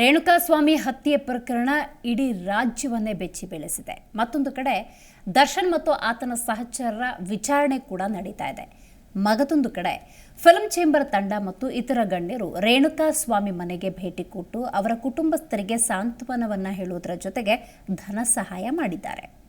ರೇಣುಕಾಸ್ವಾಮಿ ಹತ್ಯೆ ಪ್ರಕರಣ ಇಡೀ ರಾಜ್ಯವನ್ನೇ ಬೆಚ್ಚಿ ಬೆಳೆಸಿದೆ. ಮತ್ತೊಂದು ಕಡೆ ದರ್ಶನ್ ಮತ್ತು ಆತನ ಸಹಚರರ ವಿಚಾರಣೆ ಕೂಡ ನಡೀತಾ ಇದೆ. ಮಗದೊಂದು ಕಡೆ ಫಿಲ್ಮ್ ಚೇಂಬರ್ ತಂಡ ಮತ್ತು ಇತರ ಗಣ್ಯರು ರೇಣುಕಾಸ್ವಾಮಿ ಮನೆಗೆ ಭೇಟಿ ಕೊಟ್ಟು ಅವರ ಕುಟುಂಬಸ್ಥರಿಗೆ ಸಾಂತ್ವನವನ್ನ ಹೇಳುವುದರ ಜೊತೆಗೆ ಧನ ಸಹಾಯ ಮಾಡಿದ್ದಾರೆ.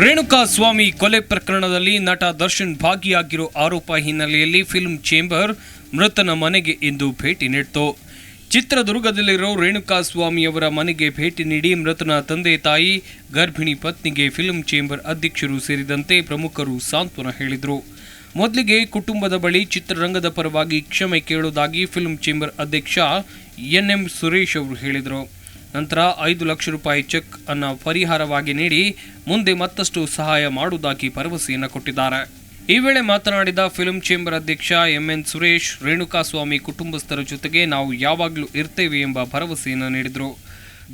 ರೇಣುಕಾ ಸ್ವಾಮಿ ಕೊಲೆ ಪ್ರಕರಣದಲ್ಲಿ ನಟ ದರ್ಶನ್ ಭಾಗಿಯಾಗಿರೋ ಆರೋಪ ಹಿನ್ನೆಲೆಯಲ್ಲಿ ಫಿಲ್ಮ್ ಚೇಂಬರ್ ಮೃತನ ಮನೆಗೆ ಇಂದು ಭೇಟಿ ನೀಡಿತು. ಚಿತ್ರದುರ್ಗದಲ್ಲಿರೋ ರೇಣುಕಾ ಸ್ವಾಮಿಯವರ ಮನೆಗೆ ಭೇಟಿ ನೀಡಿ ಮೃತನ ತಂದೆ ತಾಯಿ, ಗರ್ಭಿಣಿ ಪತ್ನಿಗೆ ಫಿಲ್ಮ್ ಚೇಂಬರ್ ಅಧ್ಯಕ್ಷರು ಸೇರಿದಂತೆ ಪ್ರಮುಖರು ಸಾಂತ್ವನ ಹೇಳಿದರು. ಮೊದಲಿಗೆ ಕುಟುಂಬದ ಬಳಿ ಚಿತ್ರರಂಗದ ಪರವಾಗಿ ಕ್ಷಮೆ ಕೇಳುವುದಾಗಿ ಫಿಲ್ಮ್ ಚೇಂಬರ್ ಅಧ್ಯಕ್ಷ ಎನ್ ಎಂ ಸುರೇಶ್ ಅವರು ಹೇಳಿದರು. ನಂತರ ಐದು ಲಕ್ಷ ರೂಪಾಯಿ ಚೆಕ್ ಅನ್ನು ಪರಿಹಾರವಾಗಿ ನೀಡಿ ಮುಂದೆ ಮತ್ತಷ್ಟು ಸಹಾಯ ಮಾಡುವುದಾಗಿ ಭರವಸೆಯನ್ನು ಕೊಟ್ಟಿದ್ದಾರೆ. ಈ ವೇಳೆ ಮಾತನಾಡಿದ ಫಿಲ್ಮ್ ಚೇಂಬರ್ ಅಧ್ಯಕ್ಷ ಎಂಎನ್ ಸುರೇಶ್, ರೇಣುಕಾಸ್ವಾಮಿ ಕುಟುಂಬಸ್ಥರ ಜೊತೆಗೆ ನಾವು ಯಾವಾಗಲೂ ಇರ್ತೇವೆ ಎಂಬ ಭರವಸೆಯನ್ನು ನೀಡಿದರು.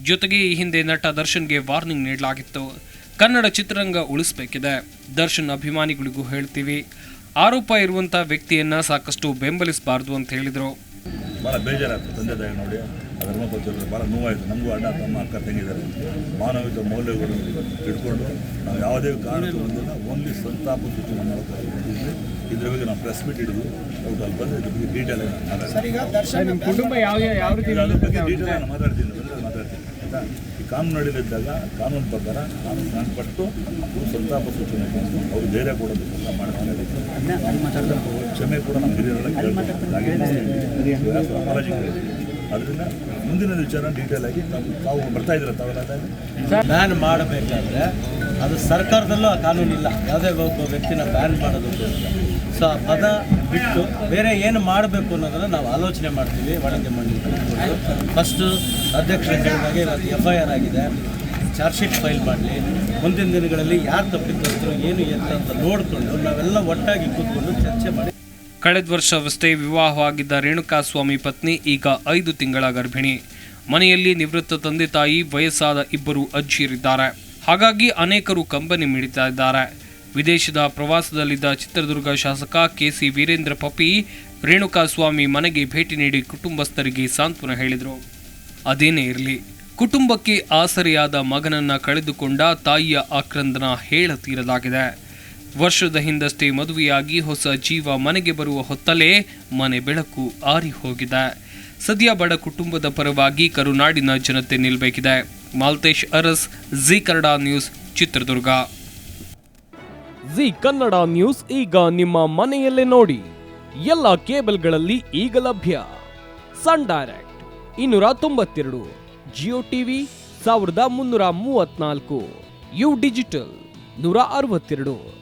ಜೊತೆಗೆ ಈ ಹಿಂದೆ ನಟ ದರ್ಶನ್ಗೆ ವಾರ್ನಿಂಗ್ ನೀಡಲಾಗಿತ್ತು. ಕನ್ನಡ ಚಿತ್ರರಂಗ ಉಳಿಸಬೇಕಿದೆ. ದರ್ಶನ್ ಅಭಿಮಾನಿಗಳಿಗೂ ಹೇಳ್ತೀವಿ. ಆರೋಪ ಇರುವಂಥ ವ್ಯಕ್ತಿಯನ್ನ ಸಾಕಷ್ಟು ಬೆಂಬಲಿಸಬಾರದು ಅಂತ ಹೇಳಿದರು. ಭಾಳ ಬೇಜಾರಾಗ್ತದೆ ನೋಡಿ. ಧರ್ಮ ಪಂಚರು ಭಾಳ ನೋವಾಯಿತು. ನಮಗೂ ಅಣ್ಣ ತಮ್ಮ ಅಕ್ಕ ತಂಗಿದ್ದಾರೆ. ಮಾನವಿಕ ಮೌಲ್ಯಗಳು ಇಟ್ಕೊಂಡು ನಾವು ಯಾವುದೇ ಕಾರಣದಿಂದ ಓನ್ಲಿ ಸಂತಾಪ ಸೂಚನೆ ಮಾಡೋಕ್ಕಾಗಿ ಇದ್ರ ಬಗ್ಗೆ ನಾವು ಪ್ರೆಸ್ ಮೀಟ್ ಹಿಡಿದು ಅವ್ರು ಅಲ್ಲಿ ಬಂದು ಇದ್ರ ಬಗ್ಗೆ ಡೀಟೇಲ್ ಆಗಿ ಮಾತಾಡ್ತೀನಿ ಕುಟುಂಬ ಯಾವ ಯಾವ ರೀತಿ ಅದ್ರ ಬಗ್ಗೆ ಡೀಟೇಲ್ ನಾನು ಮಾತಾಡ್ತೀನಿ ಬಂದರೆ ಮಾತಾಡ್ತೀನಿ ಆಯಿತಾ? ಈ ಕಾನೂನು ನಡೀಲಿದ್ದಾಗ ಕಾನೂನು ಪ್ರಕಾರ ಕಾನೂನು ನಾನು ಪಟ್ಟು ಅವರು ಸಂತಾಪ ಸೂಚನೆ ಅವ್ರು ಧೈರ್ಯ ಕೊಡೋದು ಕೆಲಸ ಮಾಡ್ತಾರೆ ಕ್ಷಮೆ ಕೂಡ ನಮ್ಮ ಹಿರಿಯರೆಲ್ಲ ಕೇಳ್ತಾರೆ ಅಪಾಲಜಿ ಅದರಿಂದ ಮುಂದಿನ ವಿಚಾರ ಡೀಟೇಲ್ ಆಗಿ ನಾವು ತಾವು ಬರ್ತಾ ಇದ್ದೀರ ತಾವೆಲ್ಲ ಬ್ಯಾನ್ ಮಾಡಬೇಕಾದ್ರೆ ಅದು ಸರ್ಕಾರದಲ್ಲೂ ಆ ಕಾನೂನಿಲ್ಲ. ಯಾವುದೇ ಒಬ್ಬ ವ್ಯಕ್ತಿನ ಬ್ಯಾನ್ ಮಾಡೋದು ಸೊ ಆ ಪದ ಬಿಟ್ಟು ಬೇರೆ ಏನು ಮಾಡಬೇಕು ಅನ್ನೋದನ್ನು ನಾವು ಆಲೋಚನೆ ಮಾಡ್ತೀವಿ ವಾಣಿಜ್ಯ ಮಂಡಳಿ ಫಸ್ಟು ಅಧ್ಯಕ್ಷರು ಹೇಳಿದಾಗ ಇವತ್ತು ಎಫ್ ಐ ಆರ್ ಆಗಿದೆ. ಚಾರ್ಜ್ ಶೀಟ್ ಫೈಲ್ ಮಾಡಲಿ. ಮುಂದಿನ ದಿನಗಳಲ್ಲಿ ಯಾರು ತಪ್ಪಿತಸ್ಥರು ಏನು ಎತ್ತ ಅಂತ ನೋಡಿಕೊಂಡು ನಾವೆಲ್ಲ ಒಟ್ಟಾಗಿ ಕೂತ್ಕೊಂಡು ಚರ್ಚೆ ಮಾಡಿ ಕಳೆದ ವರ್ಷವಷ್ಟೇ ವಿವಾಹವಾಗಿದ್ದ ರೇಣುಕಾಸ್ವಾಮಿ ಪತ್ನಿ, ಈಗ ಐದು ತಿಂಗಳ ಗರ್ಭಿಣಿ. ಮನೆಯಲ್ಲಿ ನಿವೃತ್ತ ತಂದೆ ತಾಯಿ, ವಯಸ್ಸಾದ ಇಬ್ಬರು ಅಜ್ಜಿಯರಿದ್ದಾರೆ. ಹಾಗಾಗಿ ಅನೇಕರು ಕಂಬನಿ ಮಿಡಿತಾ ಇದ್ದಾರೆ ವಿದೇಶದ ಪ್ರವಾಸದಲ್ಲಿದ್ದ ಚಿತ್ರದುರ್ಗ ಶಾಸಕ ಕೆಸಿ ವೀರೇಂದ್ರ ರೇಣುಕಾ ಸ್ವಾಮಿ ಮನೆಗೆ ಭೇಟಿ ನೀಡಿ ಕುಟುಂಬಸ್ಥರಿಗೆ ಸಾಂತ್ವನ ಹೇಳಿದರು. ಅದೇನೇ ಇರಲಿ, ಕುಟುಂಬಕ್ಕೆ ಆಸರೆಯಾದ ಮಗನನ್ನ ಕಳೆದುಕೊಂಡ ತಾಯಿಯ ಆಕ್ರಂದನ ಹೇಳತೀರಲಾಗಿದೆ. ವರ್ಷದ ಹಿಂದಷ್ಟೇ ಮದುವೆಯಾಗಿ ಹೊಸ ಜೀವ ಮನೆಗೆ ಬರುವ ಹೊತ್ತಲೇ ಮನೆ ಬೆಳಕು ಆರಿ ಹೋಗಿದೆ. ಸದ್ಯ ಬಡ ಕುಟುಂಬದ ಪರವಾಗಿ ಕರುನಾಡಿನ ಜನತೆ ನಿಲ್ಲಬೇಕಿದೆ ಮಾಲ್ತೇಶ್ ಅರಸ್, ಜಿ ಕನ್ನಡ ನ್ಯೂಸ್, ಚಿತ್ರದುರ್ಗ. ಜಿ ಕನ್ನಡ ನ್ಯೂಸ್ ಈಗ ನಿಮ್ಮ ಮನೆಯಲ್ಲೇ ನೋಡಿ. ಎಲ್ಲ ಕೇಬಲ್ಗಳಲ್ಲಿ ಈಗ ಲಭ್ಯ. ಸನ್ ಡೈರೆಕ್ಟ್ ಇನ್ನೂರ ತೊಂಬತ್ತೆರಡು, ಜಿಯೋ ಟಿವಿ ಸಾವಿರದ ಮುನ್ನೂರ ಮೂವತ್ನಾಲ್ಕು ಯು ಡಿಜಿಟಲ್ ನೂರ ಅರವತ್ತೆರಡು.